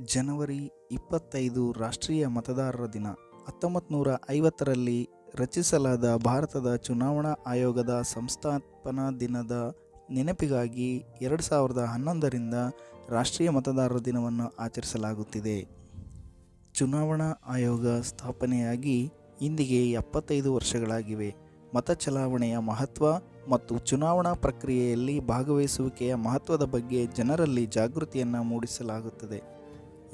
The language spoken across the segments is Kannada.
ಜನವರಿ ಇಪ್ಪತ್ತೈದು ರಾಷ್ಟ್ರೀಯ ಮತದಾರರ ದಿನ. ಹತ್ತೊಂಬತ್ತು ನೂರ ಐವತ್ತರಲ್ಲಿ ರಚಿಸಲಾದ ಭಾರತದ ಚುನಾವಣಾ ಆಯೋಗದ ಸಂಸ್ಥಾಪನಾ ದಿನದ ನೆನಪಿಗಾಗಿ ಎರಡು ಸಾವಿರದ ಹನ್ನೊಂದರಿಂದ ರಾಷ್ಟ್ರೀಯ ಮತದಾರರ ದಿನವನ್ನು ಆಚರಿಸಲಾಗುತ್ತಿದೆ. ಚುನಾವಣಾ ಆಯೋಗ ಸ್ಥಾಪನೆಯಾಗಿ ಇಂದಿಗೆ ಎಪ್ಪತ್ತೈದು ವರ್ಷಗಳಾಗಿವೆ. ಮತ ಚಲಾವಣೆಯ ಮಹತ್ವ ಮತ್ತು ಚುನಾವಣಾ ಪ್ರಕ್ರಿಯೆಯಲ್ಲಿ ಭಾಗವಹಿಸುವಿಕೆಯ ಮಹತ್ವದ ಬಗ್ಗೆ ಜನರಲ್ಲಿ ಜಾಗೃತಿಯನ್ನು ಮೂಡಿಸಲಾಗುತ್ತದೆ.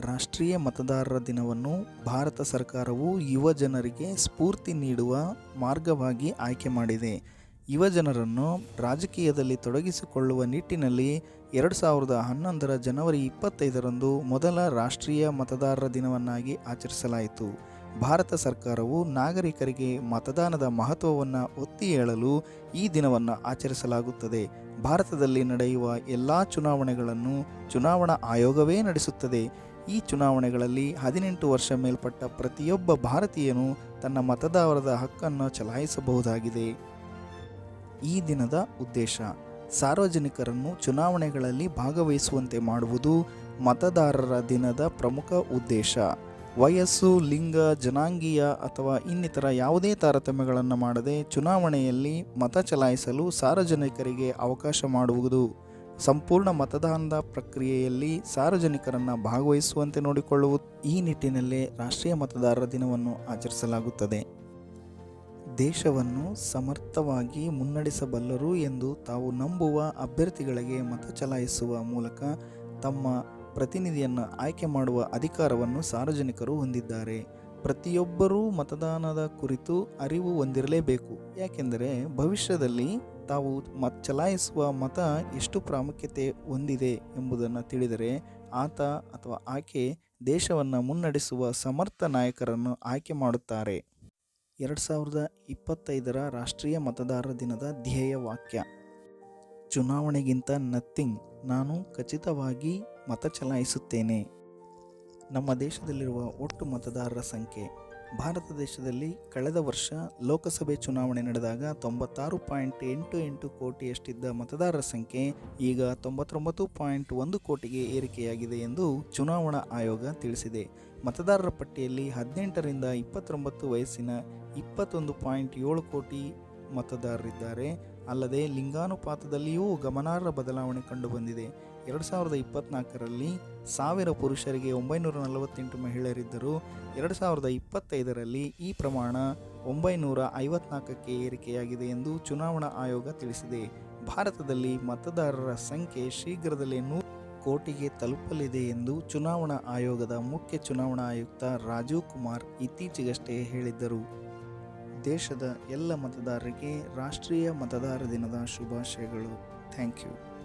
ರಾಷ್ಟ್ರೀಯ ಮತದಾರರ ದಿನವನ್ನು ಭಾರತ ಸರ್ಕಾರವು ಯುವ ಜನರಿಗೆ ಸ್ಫೂರ್ತಿ ನೀಡುವ ಮಾರ್ಗವಾಗಿ ಆಯ್ಕೆ ಮಾಡಿದೆ. ಯುವ ಜನರನ್ನು ರಾಜಕೀಯದಲ್ಲಿ ತೊಡಗಿಸಿಕೊಳ್ಳುವ ನಿಟ್ಟಿನಲ್ಲಿ ಎರಡು ಸಾವಿರದ ಹನ್ನೊಂದರ ಜನವರಿ ಇಪ್ಪತ್ತೈದರಂದು ಮೊದಲ ರಾಷ್ಟ್ರೀಯ ಮತದಾರರ ದಿನವನ್ನಾಗಿ ಆಚರಿಸಲಾಯಿತು. ಭಾರತ ಸರ್ಕಾರವು ನಾಗರಿಕರಿಗೆ ಮತದಾನದ ಮಹತ್ವವನ್ನು ಒತ್ತಿ ಹೇಳಲು ಈ ದಿನವನ್ನು ಆಚರಿಸಲಾಗುತ್ತದೆ. ಭಾರತದಲ್ಲಿ ನಡೆಯುವ ಎಲ್ಲ ಚುನಾವಣೆಗಳನ್ನು ಚುನಾವಣಾ ಆಯೋಗವೇ ನಡೆಸುತ್ತದೆ. ಈ ಚುನಾವಣೆಗಳಲ್ಲಿ ಹದಿನೆಂಟು ವರ್ಷ ಮೇಲ್ಪಟ್ಟ ಪ್ರತಿಯೊಬ್ಬ ಭಾರತೀಯನು ತನ್ನ ಮತದಾರರ ಹಕ್ಕನ್ನು ಚಲಾಯಿಸಬಹುದಾಗಿದೆ. ಈ ದಿನದ ಉದ್ದೇಶ, ಸಾರ್ವಜನಿಕರನ್ನು ಚುನಾವಣೆಗಳಲ್ಲಿ ಭಾಗವಹಿಸುವಂತೆ ಮಾಡುವುದು ಮತದಾರರ ದಿನದ ಪ್ರಮುಖ ಉದ್ದೇಶ. ವಯಸ್ಸು, ಲಿಂಗ, ಜನಾಂಗೀಯ ಅಥವಾ ಇನ್ನಿತರ ಯಾವುದೇ ತಾರತಮ್ಯಗಳನ್ನು ಮಾಡದೆ ಚುನಾವಣೆಯಲ್ಲಿ ಮತ ಚಲಾಯಿಸಲು ಸಾರ್ವಜನಿಕರಿಗೆ ಅವಕಾಶ ಮಾಡುವುದು. ಸಂಪೂರ್ಣ ಮತದಾನದ ಪ್ರಕ್ರಿಯೆಯಲ್ಲಿ ಸಾರ್ವಜನಿಕರನ್ನು ಭಾಗವಹಿಸುವಂತೆ ನೋಡಿಕೊಳ್ಳುವುದು ಈ ನಿಟ್ಟಿನಲ್ಲೇ ರಾಷ್ಟ್ರೀಯ ಮತದಾರರ ದಿನವನ್ನು ಆಚರಿಸಲಾಗುತ್ತದೆ. ದೇಶವನ್ನು ಸಮರ್ಥವಾಗಿ ಮುನ್ನಡೆಸಬಲ್ಲರು ಎಂದು ತಾವು ನಂಬುವ ಅಭ್ಯರ್ಥಿಗಳಿಗೆ ಮತ ಚಲಾಯಿಸುವ ಮೂಲಕ ತಮ್ಮ ಪ್ರತಿನಿಧಿಯನ್ನು ಆಯ್ಕೆ ಮಾಡುವ ಅಧಿಕಾರವನ್ನು ಸಾರ್ವಜನಿಕರು ಹೊಂದಿದ್ದಾರೆ. ಪ್ರತಿಯೊಬ್ಬರೂ ಮತದಾನದ ಕುರಿತು ಅರಿವು ಹೊಂದಿರಲೇಬೇಕು. ಯಾಕೆಂದರೆ ಭವಿಷ್ಯದಲ್ಲಿ ತಾವು ಮತ ಚಲಾಯಿಸುವ ಮತ ಎಷ್ಟು ಪ್ರಾಮುಖ್ಯತೆ ಹೊಂದಿದೆ ಎಂಬುದನ್ನು ತಿಳಿದರೆ ಆತ ಅಥವಾ ಆಕೆ ದೇಶವನ್ನು ಮುನ್ನಡೆಸುವ ಸಮರ್ಥ ನಾಯಕರನ್ನು ಆಯ್ಕೆ ಮಾಡುತ್ತಾರೆ. ಎರಡು ಸಾವಿರದ ಇಪ್ಪತ್ತೈದರ ರಾಷ್ಟ್ರೀಯ ಮತದಾರರ ದಿನದ ಧ್ಯೇಯ ವಾಕ್ಯ. ಚುನಾವಣೆಗಿಂತ ನಥಿಂಗ್ ನಾನು ಖಚಿತವಾಗಿ ಮತ ಚಲಾಯಿಸುತ್ತೇನೆ. ನಮ್ಮ ದೇಶದಲ್ಲಿರುವ ಒಟ್ಟು ಮತದಾರರ ಸಂಖ್ಯೆ. ಭಾರತ ದೇಶದಲ್ಲಿ ಕಳೆದ ವರ್ಷ ಲೋಕಸಭೆ ಚುನಾವಣೆ ನಡೆದಾಗ ತೊಂಬತ್ತಾರು ಪಾಯಿಂಟ್ ಎಂಟು ಎಂಟು ಕೋಟಿಯಷ್ಟಿದ್ದ ಮತದಾರರ ಸಂಖ್ಯೆ ಈಗ ತೊಂಬತ್ತೊಂಬತ್ತು ಪಾಯಿಂಟ್ ಒಂದು ಕೋಟಿಗೆ ಏರಿಕೆಯಾಗಿದೆ ಎಂದು ಚುನಾವಣಾ ಆಯೋಗ ತಿಳಿಸಿದೆ. ಮತದಾರರ ಪಟ್ಟಿಯಲ್ಲಿ ಹದಿನೆಂಟರಿಂದ ಇಪ್ಪತ್ತೊಂಬತ್ತು ವಯಸ್ಸಿನ ಇಪ್ಪತ್ತೊಂದು ಪಾಯಿಂಟ್ ಏಳು ಕೋಟಿ ಮತದಾರರಿದ್ದಾರೆ. ಅಲ್ಲದೆ ಲಿಂಗಾನುಪಾತದಲ್ಲಿಯೂ ಗಮನಾರ್ಹ ಬದಲಾವಣೆ ಕಂಡುಬಂದಿದೆ. ಎರಡು ಸಾವಿರದ ಇಪ್ಪತ್ತ್ನಾಲ್ಕರಲ್ಲಿ ಸಾವಿರ ಪುರುಷರಿಗೆ ಒಂಬೈನೂರ ನಲವತ್ತೆಂಟು ಮಹಿಳೆಯರಿದ್ದರು ಎರಡು ಸಾವಿರದ ಇಪ್ಪತ್ತೈದರಲ್ಲಿ ಈ ಪ್ರಮಾಣ ಒಂಬೈನೂರ ಐವತ್ನಾಲ್ಕಕ್ಕೆ ಏರಿಕೆಯಾಗಿದೆ ಎಂದು ಚುನಾವಣಾ ಆಯೋಗ ತಿಳಿಸಿದೆ. ಭಾರತದಲ್ಲಿ ಮತದಾರರ ಸಂಖ್ಯೆ ಶೀಘ್ರದಲ್ಲೇ ನೂರು ಕೋಟಿಗೆ ತಲುಪಲಿದೆ ಎಂದು ಚುನಾವಣಾ ಆಯೋಗದ ಮುಖ್ಯ ಚುನಾವಣಾ ಆಯುಕ್ತ ರಾಜೀವ್ ಕುಮಾರ್ ಇತ್ತೀಚೆಗಷ್ಟೇ ಹೇಳಿದ್ದರು. ದೇಶದ ಎಲ್ಲ ಮತದಾರರಿಗೆ ರಾಷ್ಟ್ರೀಯ ಮತದಾರ ದಿನದ ಶುಭಾಶಯಗಳು. Thank you.